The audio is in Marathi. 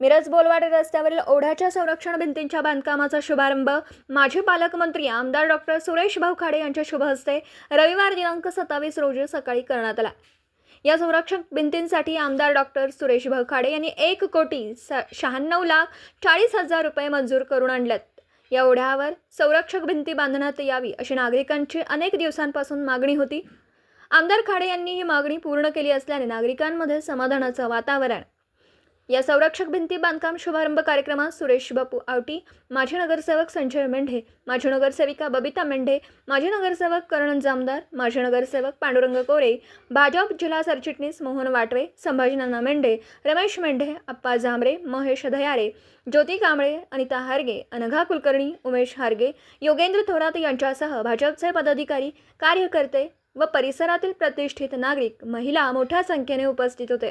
मिरज बोलवाडे रस्त्यावरील ओढ्याच्या संरक्षण भिंतींच्या बांधकामाचा शुभारंभ माजी पालकमंत्री आमदार डॉक्टर सुरेश भाऊ खाडे यांच्या शुभ हस्ते रविवार दिनांक सत्तावीस रोजी सकाळी करण्यात आला. या संरक्षक भिंतींसाठी आमदार डॉक्टर सुरेश भाऊ खाडे यांनी एक कोटी स शहाण्णव लाख चाळीस हजार रुपये मंजूर करून आणल्यात या ओढ्यावर संरक्षक भिंती बांधण्यात यावी अशी नागरिकांची अनेक दिवसांपासून मागणी होती. आमदार खाडे यांनी ही मागणी पूर्ण केली असल्याने नागरिकांमध्ये समाधानाचं वातावरण या संरक्षक भिंती बांधकाम शुभारंभ कार्यक्रमात सुरेश बापू आवटी माजी नगरसेवक संजय मेंढे माजी नगरसेविका बबिता मेंढे माजी नगरसेवक करण जामदार माजी नगरसेवक पांडुरंग कोरे भाजप जिल्हा सरचिटणीस मोहन वाटवे संभाजीनाना मेंढे रमेश मेंढे अप्पा जांभरे महेश दयारे ज्योती कांबळे अनिता हारगे अनघा कुलकर्णी उमेश हारगे योगेंद्र थोरात यांच्यासह भाजपचे पदाधिकारी कार्यकर्ते व परिसरातील प्रतिष्ठित नागरिक महिला मोठ्या संख्येने उपस्थित होते.